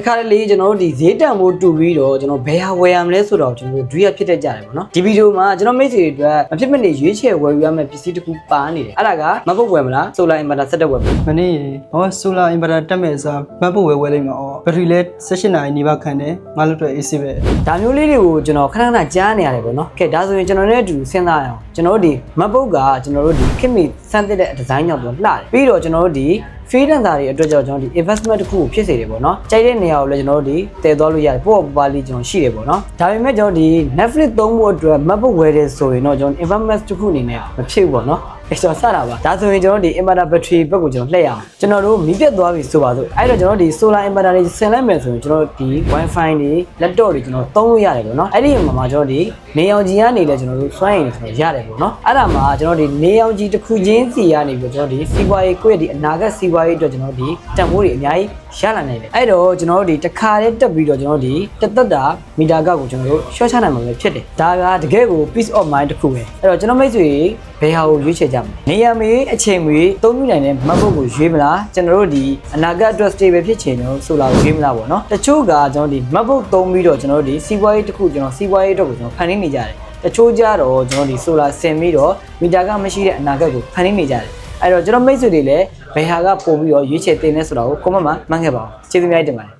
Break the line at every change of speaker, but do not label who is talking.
တခါတလေကျွန်တော်တို့ဒီဈေးတန်ဖို့တူပြီးတော့ကျွန်တော်ဘယ်ဟာဝယ်ရမလဲဆိုတော့ကျွန်တော်တို့ဒွိရဖြစ်တတ်ကြတယ်ပေါ့နော်ဒီဗီဒီယိုမှာကျွန်တော်မိတ်ဆွေတွေအတွက်မဖြစ်မနေရွေးချယ်ဝယ်ယူရမယ့်ပစ္စည်းတစ်ခုပါနေတယ်အဲ့ဒါကမပုတ်ဝယ်မလားဆိုလာအင်ဗာတာဆက်တက်ဝယ်မလား
မနေ့ဟောဆိုလာအင်ဗာတာတက်မဲ့စားမတ်ဖို့ဝယ်ဝယ်လိုက်မှာအော်ဘက်ထရီလဲ16နာရီနေပါခံတယ်ငါတို့အတွက် AC ပဲ
ဒါမျိုးလေးတွေကိုကျွန်တော်ခဏခဏကြားနေရတယ်ပေါ့နော်ကဲဒါဆိုရင်ကျွန်တော်နဲ့အတူတူစဉ်းစားရအောင်ကျွန်တော်တို့ဒီမပုတ်ကကျွန်တော်တို့ဒီခင်မီစမ်းသစ်တဲ့ဒီဇိုင်းကြောင့်ကျွန်တော်လှတယ်ပြီးတော့ကျွန်တော်တို့ဒီ freelancer တွေအတွက်ကြောင့်ကျွန်တော်ဒီ investment တစ်ခုကိုဖြစ်စေတယ်ပေါ့နော်ကြိုက်တဲ့နေရာကိုလည်းကျွန်တော်တို့ဒီတည်သွားလို့ရတယ်ပို့ပပလေးကျွန်တော်ရှိတယ်ပေါ့နော်ဒါပေမဲ့ကျွန်တော်ဒီ Netflix သုံးဖို့အတွက် MacBook ဝယ်တယ်ဆိုရင်တော့ကျွန်တော် investment တစ်ခုအနေနဲ့မဖြစ်ဘူးပေါ့နော်အဲ ကျွန်တော်စတာပါဒါဆိုရင်ကျွန်တော်ဒီ inverter battery ဘက်ကိုကျွန်တော်လှည့်ရအောင်ကျွန်တော်တို့မီးပြတ်သွားပြီဆိုပါစို့အဲ့တော့ကျွန်တော်ဒီ solar inverter တွေဆင်လိုက်မယ်ဆိုရင်ကျွန်တော်ဒီ wifi တွေ laptop တွေကျွန်တော်သုံးလို့ရတယ်ပေါ့နော်အဲ့ဒီမှာမှာကျွန်တော်ဒီနေအောင်ကြီးကနေလည်းကျွန်တော်တို့စွမ်းရည်တွေကျွန်တော်ရတယ်ပေါ့နော်အဲ့ဒါမှာကျွန်တော်ဒီနေအောင်ကြီးတစ်ခုချင်းစီကနေပြီးကျွန်တော်ဒီစီးပွားရေးကိုယ့်ရဲ့ဒီအနာဂတ်စီးပွားရေးအတွက်ကျွန်တော်ဒီတန်ဖိုးတွေအများကြီးရလာနိုင်တယ်အဲ့တော့ကျွန်တော်တို့ဒီတစ်ခါတည်းတက်ပြီးတော့ကျွန်တော်ဒီတက်သက်တာမီတာကောက်ကိုကျွန်တော်တို့ရှော့ချနိုင်မှာပဲဖြစ်တယ်ဒါကတကယ်ကို peace of mind တစ်ခုပဲအဲ့တော့ကျွန်တော်မိတ်ဆွေဘယ်ဟာကိုရွေးချယ်ကြမလဲနေရာမေးအချိန်မေးသုံးမိနိုင်တဲ့ MacBook ကိုရွေးမလားကျွန်တော်တို့ဒီအနာဂတ်အတွက် stable ဖြစ်ချင်တော့ဆိုလာကိုရွေးမလားပေါ့နော်တချို့ကကျွန်တော်ဒီ MacBook သုံးပြီးတော့ကျွန်တော်တို့ဒီစီးပွားရေးတစ်ခုကျွန်တော်စီးပွားရေးအတွက်ကိုကျွန်တော်ဖန်တီးနေကြတယ်တချို့ကြတော့ကျွန်တော်ဒီ solar ဆင်ပြီးတော့မီတာကမရှိတဲ့အနာဂတ်ကိုဖန်တီးနေကြတယ် အဲ့တော့ကျွန်တော်မိတ်ဆွေတွေလည်းဘယ်ဟာကပို့ပြီးတော့ရွေးချယ်တင်လဲဆိုတာကို comment မှာမှတ်ခဲ့ပါအောင်ကျေးဇူးများတင်ပါတယ်